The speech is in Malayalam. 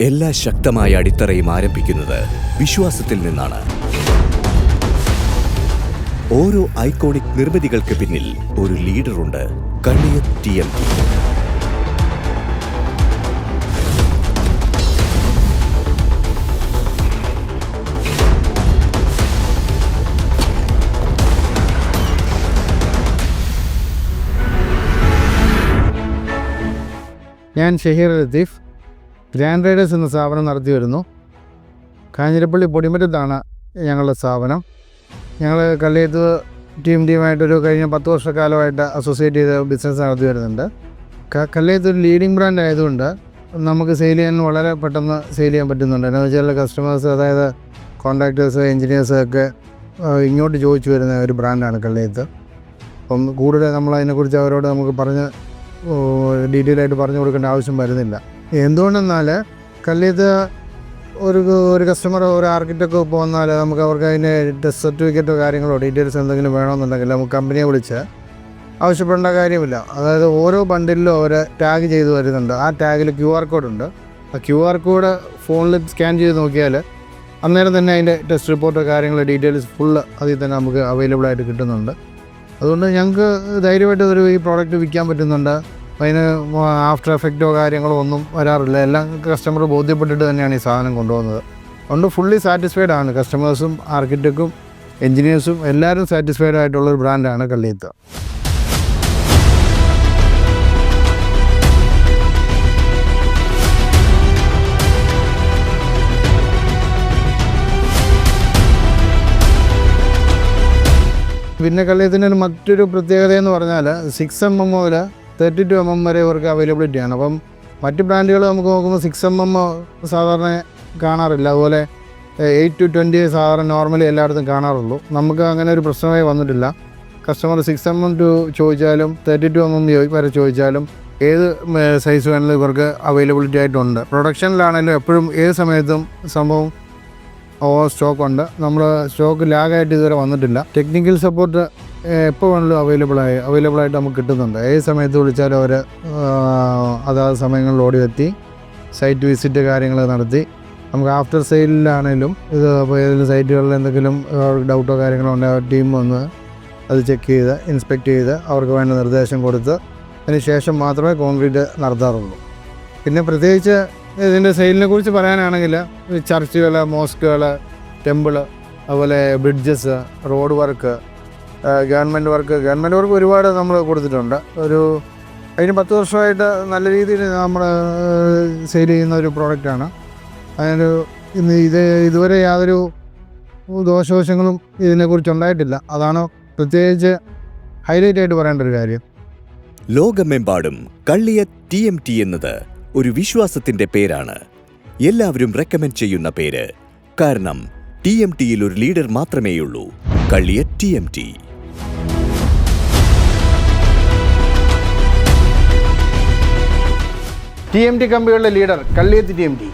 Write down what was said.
എല്ലാ ശക്തമായ അടിത്തറയും ആരംഭിക്കുന്നത് വിശ്വാസത്തിൽ നിന്നാണ്. ഓരോ ഐക്കോണിക് നിർമ്മിതികൾക്ക് പിന്നിൽ ഒരു ലീഡറുണ്ട് കള്ളിയത്ത് ടി എം. ഞാൻ ഷഹീർ ലത്തീഫ് ഗ്രാൻഡ് റൈഡേഴ്സ് എന്ന സ്ഥാപനം നടത്തി വരുന്നു. കാഞ്ഞിരപ്പള്ളി പൊടിമറ്റത്താണ് ഞങ്ങളുടെ സ്ഥാപനം. ഞങ്ങൾ കല്ലേത്ത് ടീം ടീമായിട്ടൊരു കഴിഞ്ഞ പത്ത് വർഷക്കാലമായിട്ട് അസോസിയേറ്റ് ചെയ്ത് ബിസിനസ് നടത്തി വരുന്നുണ്ട്. കല്ലേത്ത് ഒരു ലീഡിംഗ് ബ്രാൻഡ് ആയതുകൊണ്ട് നമുക്ക് സെയിൽ ചെയ്യാൻ വളരെ പെട്ടെന്ന് സെയിൽ ചെയ്യാൻ പറ്റുന്നുണ്ട്. എന്നു വെച്ചാൽ കസ്റ്റമേഴ്സ് അതായത് കോൺട്രാക്ടേഴ്സ് എഞ്ചിനീയേഴ്സ് ഒക്കെ ഇങ്ങോട്ട് ചോദിച്ചു വരുന്ന ഒരു ബ്രാൻഡാണ് കള്ളിയത്ത് അപ്പം കൂടുതൽ നമ്മൾ അതിനെക്കുറിച്ച് അവരോട് നമുക്ക് പറഞ്ഞ് ഡീറ്റെയിൽ ആയിട്ട് പറഞ്ഞു കൊടുക്കേണ്ട ആവശ്യം വരുന്നില്ല. എന്തുകൊണ്ടെന്നാൽ കല്ലിത് ഒരു ഒരു കസ്റ്റമർ ഒരു ആർക്കിടെക്ട് പോന്നാൽ നമുക്ക് അവർക്ക് അതിന്റെ ടെസ്റ്റ് സർട്ടിഫിക്കറ്റോ കാര്യങ്ങളോ ഡീറ്റെയിൽസ് എന്തെങ്കിലും വേണമെന്നുണ്ടെങ്കിൽ നമുക്ക് കമ്പനിയെ വിളിച്ച് ആവശ്യപ്പെടേണ്ട കാര്യമില്ല. അതായത് ഓരോ ബണ്ടിലും അവർ ടാഗ് ചെയ്ത് വരുന്നുണ്ട്. ആ ടാഗിൽ ക്യു ആർ കോഡ് ഉണ്ട്. ആ ക്യു ആർ കോഡ് ഫോണിൽ സ്കാൻ ചെയ്ത് നോക്കിയാൽ അന്നേരം തന്നെ അതിന്റെ ടെസ്റ്റ് റിപ്പോർട്ടോ കാര്യങ്ങളോ ഡീറ്റെയിൽസ് ഫുള്ള് അതിൽ തന്നെ നമുക്ക് അവൈലബിൾ ആയിട്ട് കിട്ടുന്നുണ്ട്. അതുകൊണ്ട് ഞങ്ങൾക്ക് ധൈര്യമായിട്ട് ഒരു ഈ പ്രോഡക്റ്റ് വിൽക്കാൻ പറ്റുന്നുണ്ട്. അതിന് ആഫ്റ്റർ എഫക്റ്റോ കാര്യങ്ങളോ ഒന്നും വരാറില്ല. എല്ലാം കസ്റ്റമർ ബോധ്യപ്പെട്ടിട്ട് തന്നെയാണ് ഈ സാധനം കൊണ്ടുപോകുന്നത്. അതുകൊണ്ട് ഫുള്ളി സാറ്റിസ്ഫൈഡ് ആണ്. കസ്റ്റമേഴ്സും ആർക്കിടെക്റ്റും എൻജിനീയേഴ്സും എല്ലാവരും സാറ്റിസ്ഫൈഡ് ആയിട്ടുള്ളൊരു ബ്രാൻഡാണ് കള്ളിയത്ത്. പിന്നെ കള്ളിയത്തിന്റെ മറ്റൊരു പ്രത്യേകത എന്ന് പറഞ്ഞാൽ സിക്സ് എം എം മുതൽ തേർട്ടി ടു എം എം വരെ ഇവർക്ക് അവൈലബിലിറ്റി ആണ്. അപ്പം മറ്റ് ബ്രാൻഡുകൾ നമുക്ക് നോക്കുമ്പോൾ സിക്സ് എം എം സാധാരണ കാണാറില്ല. അതുപോലെ എയ്റ്റ് ടു ട്വന്റി സാധാരണ നോർമലി എല്ലായിടത്തും കാണാറുള്ളൂ. നമുക്ക് അങ്ങനെ ഒരു പ്രശ്നമായി വന്നിട്ടില്ല. Customer six M M two ചോദിച്ചാലും തേർട്ടി ടു എം എം വരെ ചോദിച്ചാലും ഏത് സൈസ് വേണമെങ്കിലും ഇവർക്ക് അവൈലബിലിറ്റി ആയിട്ടുണ്ട്. പ്രൊഡക്ഷനിലാണെങ്കിലും എപ്പോഴും ഏത് സമയത്തും സംഭവം ഓവർ സ്റ്റോക്ക് ഉണ്ട്. നമ്മൾ സ്റ്റോക്ക് ലാഗായിട്ട് ഇതുവരെ വന്നിട്ടില്ല. ടെക്നിക്കൽ സപ്പോർട്ട് എപ്പോൾ വേണമെങ്കിലും അവൈലബിൾ ആയി? അവൈലബിൾ ആയിട്ട് നമുക്ക് കിട്ടുന്നുണ്ട്. ഏത് സമയത്ത് വിളിച്ചാലും അവർ അതാത് സമയങ്ങളിൽ ഓടി എത്തി സൈറ്റ് വിസിറ്റ് കാര്യങ്ങൾ നടത്തി. നമുക്ക് ആഫ്റ്റർ സെയിലിലാണേലും ഇത് അപ്പോൾ ഏതെങ്കിലും സൈറ്റുകളിൽ എന്തെങ്കിലും ഡൗട്ടോ കാര്യങ്ങളോ ഉണ്ടെങ്കിൽ ടീം വന്ന് അത് ചെക്ക് ചെയ്ത് ഇൻസ്പെക്ട് ചെയ്ത് അവർക്ക് വേണ്ട നിർദ്ദേശം കൊടുത്ത് അതിന് ശേഷം മാത്രമേ കോൺക്രീറ്റ് നടത്താറുള്ളൂ. പിന്നെ പ്രത്യേകിച്ച് ഇതിന്റെ സെയിലിനെ കുറിച്ച് പറയാനാണെങ്കിൽ ചർച്ചുകൾ മോസ്കുകൾ ടെമ്പിൾ അതുപോലെ bridges road work government work. Government work ഒരുപാട് നമ്മൾ കൊടുത്തിട്ടുണ്ട്. ഒരു അതിന് പത്ത് വർഷമായിട്ട് നല്ല രീതിയിൽ നമ്മൾ സെയിൽ ചെയ്യുന്ന ഒരു പ്രോഡക്റ്റാണ് അതിനൊരു ഇന്ന് ഇത് ഇതുവരെ യാതൊരു ദോഷവശങ്ങളും ഇതിനെക്കുറിച്ച് ഉണ്ടായിട്ടില്ല. അതാണ് പ്രത്യേകിച്ച് ഹൈലൈറ്റ് ആയിട്ട് പറയേണ്ട ഒരു കാര്യം. ലോകമെമ്പാടും കള്ളിയ ടി എം ടി എന്നത് ഒരു വിശ്വാസത്തിന്റെ പേരാണ്. എല്ലാവരും റെക്കമെൻഡ് ചെയ്യുന്ന പേര്. കാരണം ടി എം ടിയിൽ ഒരു ലീഡർ മാത്രമേയുള്ളൂ. കള്ളിയ T M T T M T കമ്പികളുടെ leader Kalliyath T M T.